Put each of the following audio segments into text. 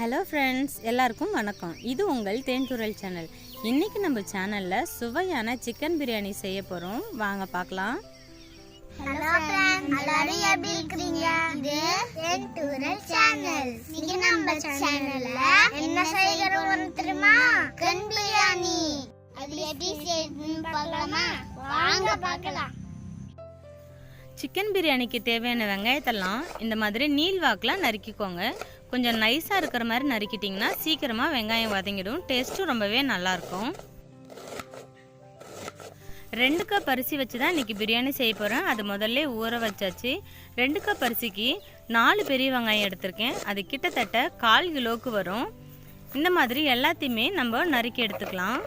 Hello friends எல்லாருக்கும் வணக்கம். இது உங்கள் தேன்துரல் சேனல் இன்னைக்கு நம்ம சேனலில் சுவையான சிக்கன் பிரியாணி செய்ய போகிறோம் வாங்க பார்க்கலாம். எல்லாரும் எப்படி இது டூரல் சேனல் நீங்க நம்ம சேனல்ல என்ன செய்யறோம் தெரியுமா? கன் பிரியாணி அது எப்படி செய்யணும்னு பார்க்கலாமா? வாங்க பார்க்கலாம். சிக்கன் பிரியாணிக்கு தேவையான வெங்காயத்தெல்லாம் இந்த மாதிரி நீள் வாக்கில் நறுக்கிக்கோங்க. கொஞ்சம் நைஸாக இருக்கிற மாதிரி நறுக்கிட்டிங்கன்னா சீக்கிரமாக வெங்காயம் வதங்கிடும். டேஸ்ட்டும் ரொம்பவே நல்லாயிருக்கும். ரெண்டு கப் அரிசி வச்சு தான் இன்றைக்கி பிரியாணி செய்ய போகிறேன் அது முதல்ல ஊற வச்சாச்சு. ரெண்டு கப் அரிசிக்கு நாலு பெரிய வெங்காயம் எடுத்திருக்கேன். அது கிட்டத்தட்ட கால் கிலோவுக்கு வரும். இந்த மாதிரி எல்லாத்தையுமே நம்ம நறுக்கி எடுத்துக்கலாம்.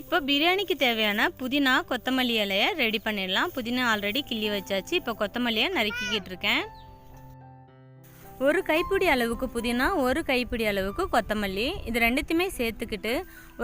இப்போ பிரியாணிக்கு தேவையான புதினா கொத்தமல்லி இலையை ரெடி பண்ணிடலாம். புதினா ஆல்ரெடி கிள்ளி வச்சாச்சு. இப்போ கொத்தமல்லியை நறுக்கிக்கிட்டு இருக்கேன். ஒரு கைப்பிடி அளவுக்கு புதினா ஒரு கைப்பிடி அளவுக்கு கொத்தமல்லி இது ரெண்டுத்தையுமே சேர்த்துக்கிட்டு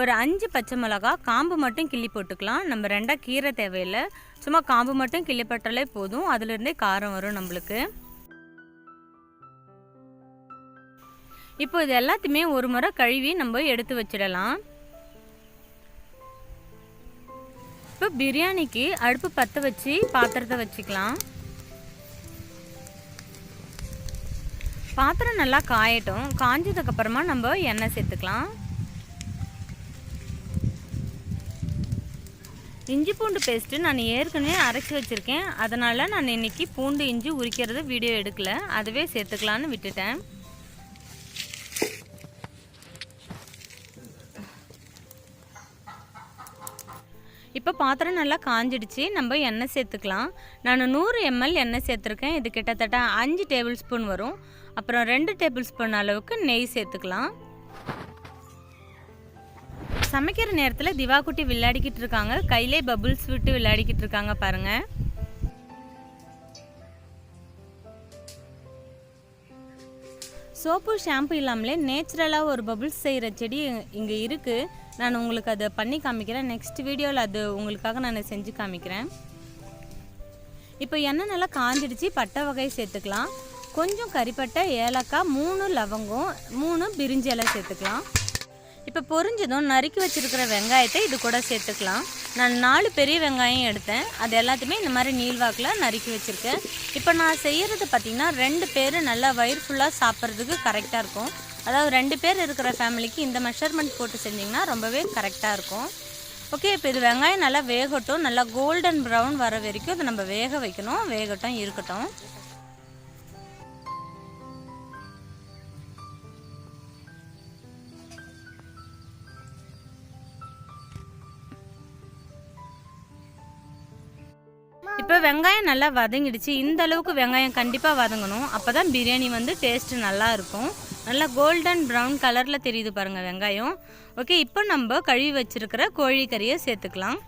ஒரு அஞ்சு பச்சை மிளகா காம்பு மட்டும் கிள்ளி போட்டுக்கலாம். நம்ம ரெண்டாக கீரை தேவையில்லை. சும்மா காம்பு மட்டும் கிள்ளிப்பட்டாலே போதும். அதுலேருந்தே காரம் வரும் நம்மளுக்கு. இப்போ இது எல்லாத்தையுமே ஒரு முறை கழுவி நம்ம எடுத்து வச்சிடலாம். இப்போ பிரியாணிக்கு அடுப்பு பற்ற வச்சு பாத்திரத்தை வச்சுக்கலாம். பாத்திரம் நல்லா காயட்டும். காஞ்சதுக்கப்புறமா நம்ம எண்ணெய் சேர்த்துக்கலாம். இஞ்சி பூண்டு பேஸ்ட்டு நான் ஏற்கனவே அரைச்சி வச்சுருக்கேன். அதனால் நான் இன்னைக்கு பூண்டு இஞ்சி உரிக்கிறது வீடியோ எடுக்கலை. அதுவே சேர்த்துக்கலான்னு விட்டுட்டேன். இப்போ பாத்திரம் நல்லா காஞ்சிடுச்சு. நம்ம எண்ணெய் சேர்த்துக்கலாம். நான் நூறு எம்எல் எண்ணெய் சேர்த்துருக்கேன். இது கிட்டத்தட்ட அஞ்சு டேபிள் ஸ்பூன் வரும். அப்புறம் ரெண்டு டேபிள் ஸ்பூன் அளவுக்கு நெய் சேர்த்துக்கலாம். சமைக்கிற நேரத்தில் திவாக்குட்டி விளையாடிக்கிட்டு இருக்காங்க. கையிலே பபுள்ஸ் விட்டு விளையாடிக்கிட்டு இருக்காங்க பாருங்கள் சோப்பு ஷாம்பு இல்லாமலே நேச்சுரலாக ஒரு பபுள்ஸ் செய்கிற செடி இங்கே இருக்குது நான் உங்களுக்கு அதை பண்ணி காமிக்கிறேன். நெக்ஸ்ட் வீடியோவில் அது உங்களுக்காக நான் செஞ்சு காமிக்கிறேன். இப்போ எண்ணெய் நல்லா காஞ்சிடுச்சு பட்டை வகை சேர்த்துக்கலாம். கொஞ்சம் கறிப்பட்டை ஏலக்காய் மூணு லவங்கம் மூணு பிரிஞ்சி இலை சேர்த்துக்கலாம். இப்போ பொரிஞ்சதும் நறுக்கி வச்சுருக்கிற வெங்காயத்தை இது கூட சேர்த்துக்கலாம். நான் நாலு பெரிய வெங்காயம் எடுத்தேன். அது எல்லாத்தையுமே இந்த மாதிரி நீள்வாக்கில் நறுக்கி வச்சுருக்கேன். இப்போ நான் செய்கிறது பார்த்திங்கன்னா ரெண்டு பேர் நல்லா வயிறு ஃபுல்லாக சாப்பிட்றதுக்கு கரெக்டாக இருக்கும். அதாவது ரெண்டு பேர் இருக்கிற ஃபேமிலிக்கு இந்த மெஷர்மெண்ட் போட்டு செஞ்சிங்கன்னா ரொம்பவே கரெக்டாக இருக்கும். ஓகே இப்போ இது வெங்காயம் நல்லா வேகட்டும். நல்லா கோல்டன் ப்ரௌன் வர வரைக்கும் இதை நம்ம வேக வைக்கணும். வேகட்டும் இருக்கட்டும். இப்போ வெங்காயம் நல்லா வதங்கிடுச்சு. இந்த அளவுக்கு வெங்காயம் கண்டிப்பாக வதங்கணும். அப்போ தான் பிரியாணி வந்து டேஸ்ட்டு நல்லா இருக்கும். நல்லா கோல்டன் ப்ரௌன் கலரில் தெரியுது பாருங்கள் வெங்காயம். ஓகே இப்போ நம்ம கழுவி வச்சுருக்கிற கோழிக்கறியை சேர்த்துக்கலாம்.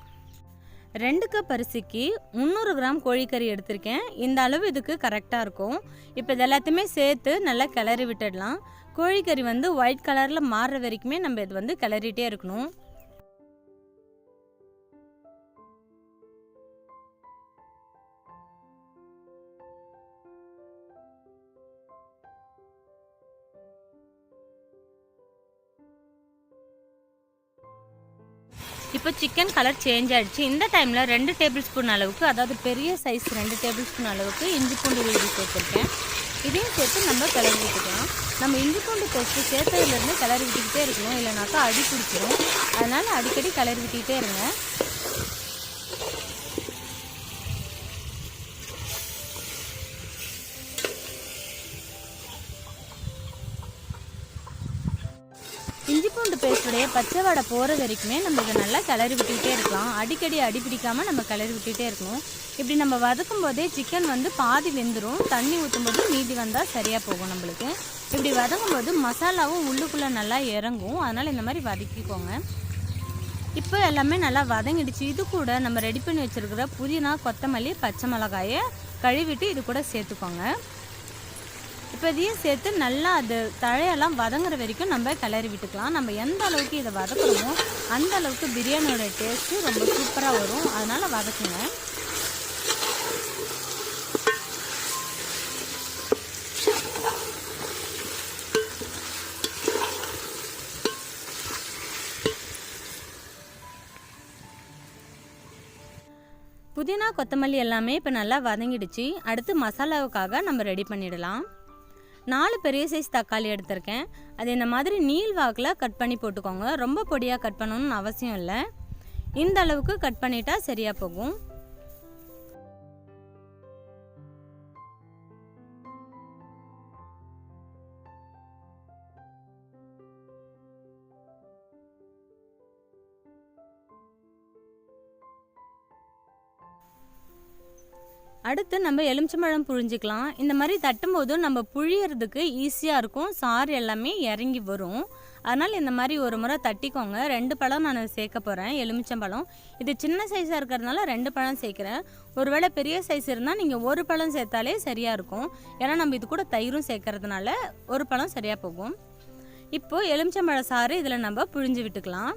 ரெண்டு கப் அரிசிக்கு முந்நூறு கிராம் கோழிக்கறி எடுத்திருக்கேன். இந்த அளவு இதுக்கு கரெக்டாக இருக்கும். இப்போ இது எல்லாத்தையுமே சேர்த்து நல்லா கிளறி விட்டுடலாம். கோழிக்கறி வந்து ஒயிட் கலரில் மாறுற வரைக்குமே நம்ம இது வந்து கிளறிட்டே இருக்கணும். இப்போ சிக்கன் கலர் சேஞ்ச் ஆகிடுச்சு இந்த டைமில் ரெண்டு டேபிள் ஸ்பூன் அளவுக்கு அதாவது பெரிய சைஸ் ரெண்டு டேபிள் ஸ்பூன் அளவுக்கு இஞ்சி பூண்டு விழுதி சேர்த்துருக்கேன். இதையும் சேர்த்து நம்ம கிளறி விட்டுக்கலாம். நம்ம இஞ்சி பூண்டு பேஸ்ட்டு சேர்த்ததுலேருந்து கிளறி விட்டுக்கிட்டே இருக்கணும். இல்லைனாக்கா அடி பிடிச்சிடும் அதனால் அடிக்கடி கிளறி விட்டுக்கிட்டே இருங்க. பச்சை வடை போகிற வரைக்குமே நம்ம இதை நல்லா கிளறி விட்டுக்கிட்டே இருக்கலாம். அடிக்கடி அடி பிடிக்காமல் நம்ம கிளறி விட்டுகிட்டே இருக்கணும். இப்படி நம்ம வதக்கும் போதே சிக்கன் வந்து பாதி வெந்துடும் தண்ணி ஊற்றும் போது மீதி வந்தால் சரியாக போகும் நம்மளுக்கு. இப்படி வதங்கும் போது மசாலாவும் உள்ளுக்குள்ளே நல்லா இறங்கும். அதனால் இந்த மாதிரி வதக்கிக்கோங்க. இப்போ எல்லாமே நல்லா வதங்கிடுச்சு. இது கூட நம்ம ரெடி பண்ணி வச்சுருக்கிற புதினா கொத்தமல்லி பச்சை மிளகாயை கழுவிட்டு இது கூட சேர்த்துக்கோங்க. இப்போ இதையும் சேர்த்து நல்லா அது தழையெல்லாம் வதங்குற வரைக்கும் நம்ம கிளறி விட்டுக்கலாம். நம்ம எந்த அளவுக்கு இதை வதக்குறோமோ அந்த அளவுக்கு பிரியாணியோட டேஸ்ட்டு ரொம்ப சூப்பராக வரும். அதனால் வதக்குங்க. புதினா கொத்தமல்லி எல்லாமே இப்போ நல்லா வதங்கிடுச்சு. அடுத்து மசாலாவுக்காக நம்ம ரெடி பண்ணிடலாம். நாலு பெரிய சைஸ் தக்காளி எடுத்திருக்கேன். அது இந்த மாதிரி நீள் வாக்கில் கட் பண்ணி போட்டுக்கோங்க. ரொம்ப பொடியாக கட் பண்ணணும்னு அவசியம் இல்லை. இந்த அளவுக்கு கட் பண்ணிட்டா சரியாக போகும். அடுத்து நம்ம எலுமிச்சம்பழம் புழிஞ்சிக்கலாம். இந்த மாதிரி தட்டும்போது நம்ம புழியறதுக்கு ஈஸியாக இருக்கும். சாறு எல்லாமே இறங்கி வரும். அதனால் இந்த மாதிரி ஒரு முறை தட்டிக்கோங்க. ரெண்டு பழம் நான் சேர்க்க போகிறேன் எலுமிச்சம்பழம். இது சின்ன சைஸாக இருக்கிறதுனால ரெண்டு பழம் சேர்க்குறேன். ஒருவேளை பெரிய சைஸ் இருந்தால் நீங்கள் ஒரு பழம் சேர்த்தாலே சரியாக இருக்கும். ஏன்னா நம்ம இது கூட தயிரும் சேர்க்கறதுனால ஒரு பழம் சரியாக போகும். இப்போது எலுமிச்சம்பழ சாறு இதில் நம்ம புழிஞ்சு விட்டுக்கலாம்.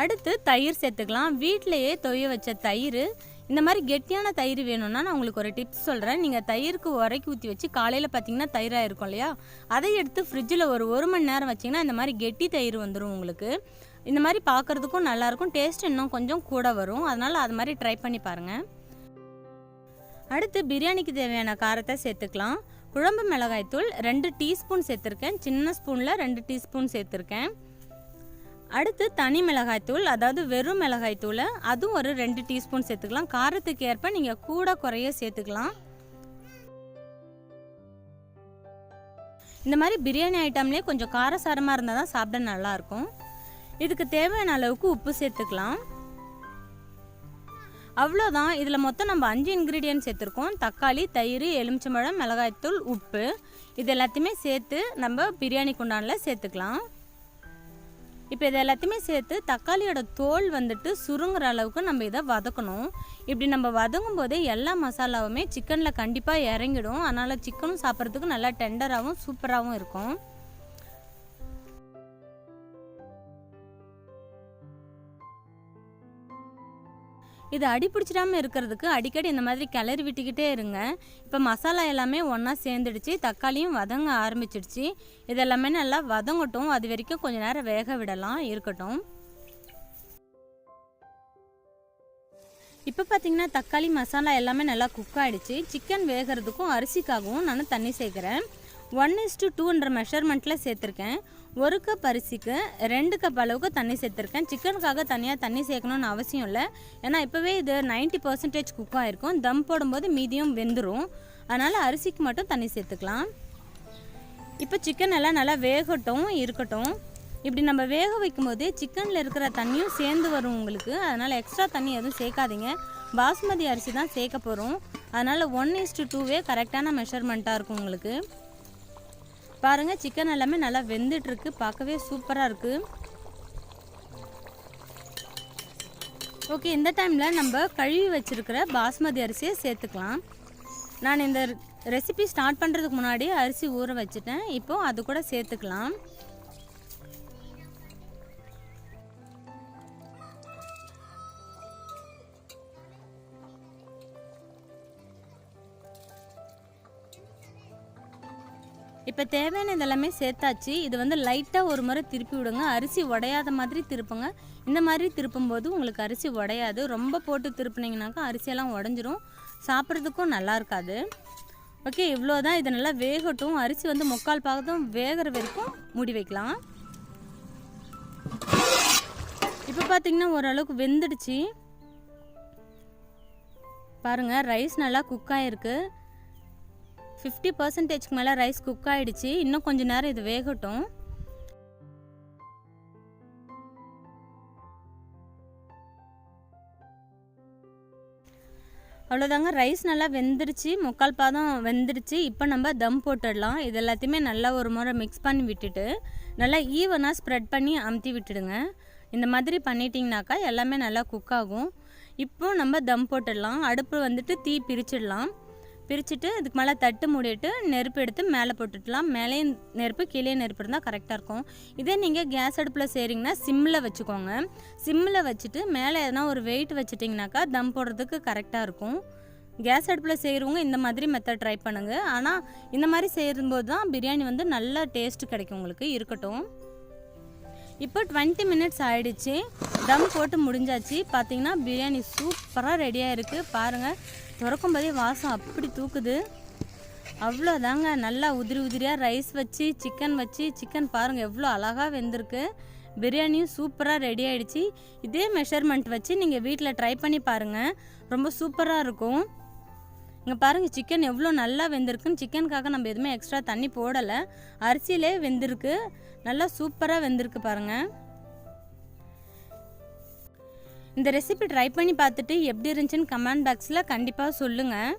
அடுத்து தயிர் சேர்த்துக்கலாம். வீட்டிலையே தொய வச்ச தயிர். இந்த மாதிரி கெட்டியான தயிர் வேணும்னா நான் உங்களுக்கு ஒரு டிப்ஸ் சொல்கிறேன் நீங்கள் தயிருக்கு உரைக்கி ஊற்றி வச்சு காலையில் பார்த்தீங்கன்னா தயிராக இருக்கும் இல்லையா? அதை எடுத்து ஃப்ரிட்ஜில் ஒரு ஒரு மணி நேரம் வச்சிங்கன்னா இந்த மாதிரி கெட்டி தயிர் வந்துடும் உங்களுக்கு. இந்த மாதிரி பார்க்குறதுக்கும் நல்லாயிருக்கும். டேஸ்ட் இன்னும் கொஞ்சம் கூட வரும். அதனால் அது மாதிரி ட்ரை பண்ணி பாருங்கள் அடுத்து பிரியாணிக்கு தேவையான காரத்தை சேர்த்துக்கலாம். குழம்பு மிளகாய்த்தூள் ரெண்டு டீஸ்பூன் சேர்த்துருக்கேன். சின்ன ஸ்பூனில் ரெண்டு டீஸ்பூன் சேர்த்துருக்கேன். அடுத்து தனி மிளகாய்த்தூள் அதாவது வெறும் மிளகாய்த்தூளை அதுவும் ஒரு ரெண்டு டீஸ்பூன் சேர்த்துக்கலாம். காரத்துக்கு ஏற்ப நீங்கள் கூட குறைய சேர்த்துக்கலாம். இந்த மாதிரி பிரியாணி ஐட்டம்லேயே கொஞ்சம் காரசாரமாக இருந்தால் தான் சாப்பிட நல்லாயிருக்கும். இதுக்கு தேவையான அளவுக்கு உப்பு சேர்த்துக்கலாம். அவ்வளோதான். இதில் மொத்தம் நம்ம அஞ்சு இன்க்ரீடியன்ட் சேர்த்துருக்கோம். தக்காளி தயிர் எலுமிச்சம்பழம் மிளகாய்த்தூள் உப்பு. இது எல்லாத்தையுமே சேர்த்து நம்ம பிரியாணி குண்டானில் சேர்த்துக்கலாம். இப்போ இது எல்லாத்தையுமே சேர்த்து தக்காளியோட தோல் வந்துட்டு சுருங்குற அளவுக்கு நம்ம இதை வதக்கணும். இப்படி நம்ம வதங்கும் போதே எல்லா மசாலாவுமே சிக்கனில் கண்டிப்பாக இறங்கிடும். அதனால் சிக்கனும் சாப்பிட்றதுக்கு நல்லா டெண்டராகவும் சூப்பராகவும் இருக்கும். இது அடி இருக்கிறதுக்கு அடிக்கடி இந்த மாதிரி கிளறி விட்டுக்கிட்டே இருங்க. இப்போ மசாலா எல்லாமே ஒன்றா சேர்ந்துடுச்சு. தக்காளியும் வதங்க ஆரம்பிச்சிடுச்சு. இது எல்லாமே நல்லா வதங்கட்டும். அது வரைக்கும் கொஞ்சம் நேரம் வேக விடலாம். இருக்கட்டும். இப்போ பார்த்தீங்கன்னா தக்காளி மசாலா எல்லாமே நல்லா குக் ஆகிடுச்சு சிக்கன் வேகிறதுக்கும் அரிசிக்காகவும் நான் தண்ணி சேர்க்குறேன். ஒன் இஸ் டு டூன்ற மெஷர்மெண்ட்டில் சேர்த்துருக்கேன். ஒரு கப் அரிசிக்கு ரெண்டு கப் அளவுக்கு தண்ணி சேர்த்துருக்கேன். சிக்கனுக்காக தனியாக தண்ணி சேர்க்கணும்னு அவசியம் இல்லை. ஏன்னா இப்போவே இது நைன்ட்டி பர்சன்டேஜ் குக் ஆகிருக்கும் தம் போடும்போது மீதியும் வெந்துடும் அதனால் அரிசிக்கு மட்டும் தண்ணி சேர்த்துக்கலாம். இப்போ சிக்கன் எல்லாம் நல்லா வேகட்டும் இருக்கட்டும். இப்படி நம்ம வேக வைக்கும்போது சிக்கனில் இருக்கிற தண்ணியும் சேர்ந்து வரும் உங்களுக்கு. அதனால் எக்ஸ்ட்ரா தண்ணி எதுவும் சேர்க்காதீங்க. பாஸ்மதி அரிசி தான் சேர்க்க போகிறோம் அதனால் ஒன் இஸ்டு டூவே கரெக்டான மெஷர்மெண்ட்டாக இருக்கும் உங்களுக்கு. பாருங்கள் சிக்கன் எல்லாமே நல்லா வெந்துட்டுருக்கு. பார்க்கவே சூப்பராக இருக்குது ஓகே இந்த டைமில் நம்ம கழுவி வச்சுருக்கிற பாஸ்மதி அரிசியை சேர்த்துக்கலாம். நான் இந்த ரெசிபி ஸ்டார்ட் பண்ணுறதுக்கு முன்னாடி அரிசி ஊற வச்சுட்டேன். இப்போது அது கூட சேர்த்துக்கலாம். இப்போ தேவையான இதெல்லாமே சேர்த்தாச்சு. இது வந்து லைட்டாக ஒரு முறை திருப்பி விடுங்க. அரிசி உடையாத மாதிரி திருப்புங்க. இந்த மாதிரி திருப்பும்போது உங்களுக்கு அரிசி உடையாது. ரொம்ப போட்டு திருப்புனீங்கனாக்கா அரிசியெல்லாம் உடஞ்சிரும். சாப்பிட்றதுக்கும் நல்லா இருக்காது. ஓகே இவ்வளோ தான் இது நல்லா வேகட்டும். அரிசி வந்து முக்கால் பாகத்தும் வேகிற வரைக்கும் மூடி வைக்கலாம். இப்போ பார்த்தீங்கன்னா ஓரளவுக்கு வெந்துடுச்சு. பாருங்கள் ரைஸ் நல்லா குக் ஆகிருக்கு ஃபிஃப்டி பர்சன்டேஜ்க்கு மேலே ரைஸ் குக் ஆகிடுச்சு இன்னும் கொஞ்சம் நேரம் இது வேகட்டும். அவ்வளோதாங்க ரைஸ் நல்லா வெந்துருச்சு. முக்கால் பாதம் வெந்துருச்சு. இப்போ நம்ம தம் போட்டுடலாம். இது எல்லாத்தையுமே நல்லா ஒரு முறை மிக்ஸ் பண்ணி விட்டுட்டு நல்லா ஈவனாக ஸ்ப்ரெட் பண்ணி அமுத்தி விட்டுடுங்க. இந்த மாதிரி பண்ணிட்டிங்கனாக்கா எல்லாமே நல்லா குக் ஆகும். இப்போ நம்ம தம் போட்டுடலாம். அடுப்பு வந்துட்டு தீ பிரிச்சிடலாம். பிரிச்சுட்டு இதுக்கு மேலே தட்டு மூடிட்டு நெருப்பு எடுத்து மேலே போட்டுடலாம். மேலேயும் நெருப்பு கீழே நெருப்பு இருந்தால் கரெக்டாக இருக்கும். இதே நீங்கள் கேஸ் அடுப்பில் செய்கிறீங்கன்னா சிம்மில் வச்சுக்கோங்க. சிம்மில் வச்சுட்டு மேலே எதனா ஒரு வெயிட் வச்சுட்டிங்கனாக்கா தம் போடுறதுக்கு கரெக்டாக இருக்கும். கேஸ் அடுப்பில் செய்கிறவங்க இந்த மாதிரி மெத்தட் ட்ரை பண்ணுங்கள் ஆனால் இந்த மாதிரி செய்யும்போது தான் பிரியாணி வந்து நல்லா டேஸ்ட் கிடைக்கும் உங்களுக்கு. இருக்கட்டும். இப்போ டுவெண்ட்டி மினிட்ஸ் ஆகிடுச்சு தம் போட்டு முடிஞ்சாச்சு. பார்த்தீங்கன்னா பிரியாணி சூப்பராக ரெடியாக இருக்குது பாருங்கள் திறக்கும் போதே வாசம் அப்படி தூக்குது. அவ்வளோதாங்க நல்லா உதிரி உதிரியாக ரைஸ் வச்சு சிக்கன் வச்சு சிக்கன் பாருங்கள் எவ்வளோ அழகாக வெந்திருக்கு. பிரியாணியும் சூப்பராக ரெடி ஆகிடுச்சி இதே மெஷர்மெண்ட் வச்சு நீங்கள் வீட்டில் ட்ரை பண்ணி பாருங்கள் ரொம்ப சூப்பராக இருக்கும். இங்கே பாருங்கள் சிக்கன் எவ்வளோ நல்லா வெந்திருக்குன்னு சிக்கனுக்காக நம்ம எதுவுமே எக்ஸ்ட்ரா தண்ணி போடலை. அரிசியிலே வெந்திருக்கு. நல்லா சூப்பராக வெந்திருக்கு பாருங்கள் இந்த ரெசிபி ட்ரை பண்ணி பார்த்துட்டு எப்படி இருந்துச்சுன்னு கமெண்ட் பாக்ஸில் கண்டிப்பாக சொல்லுங்கள்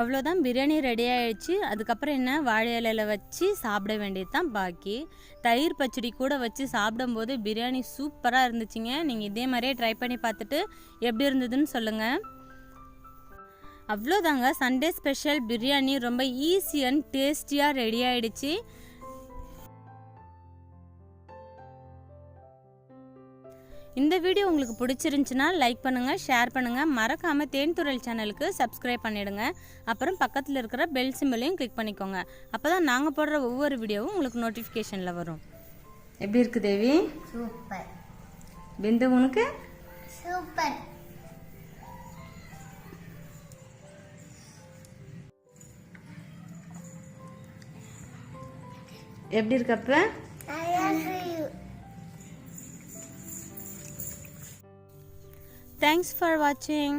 அவ்வளோதான் பிரியாணி ரெடி ஆகிடுச்சு அதுக்கப்புறம் என்ன? வாழை இலையில வச்சு சாப்பிட வேண்டியது தான் பாக்கி. தயிர் பச்சடி கூட வச்சு சாப்பிடும்போது பிரியாணி சூப்பராக இருந்துச்சுங்க. நீங்கள் இதே மாதிரியே ட்ரை பண்ணி பார்த்துட்டு எப்படி இருந்ததுன்னு சொல்லுங்கள் அவ்வளோதாங்க. சண்டே ஸ்பெஷல் பிரியாணி ரொம்ப ஈஸி அண்ட் டேஸ்டியாக ரெடி ஆயிடுச்சு. இந்த வீடியோ உங்களுக்கு பிடிச்சிருந்துச்சுன்னா லைக் பண்ணுங்கள் ஷேர் பண்ணுங்கள் மறக்காமல் தேன்துறல் சேனலுக்கு சப்ஸ்கிரைப் பண்ணிடுங்க. அப்புறம் பக்கத்தில் இருக்கிற பெல் சிம்பிளையும் கிளிக் பண்ணிக்கோங்க. அப்போ தான் நாங்கள் போடுற ஒவ்வொரு வீடியோவும் உங்களுக்கு நோட்டிஃபிகேஷனில் வரும். எப்படி இருக்கு தேவி? சூப்பர் பிந்து உனக்கு? சூப்பர் எப்படி இருக்கு தேங்க்ஸ் ஃபார் வாட்சிங்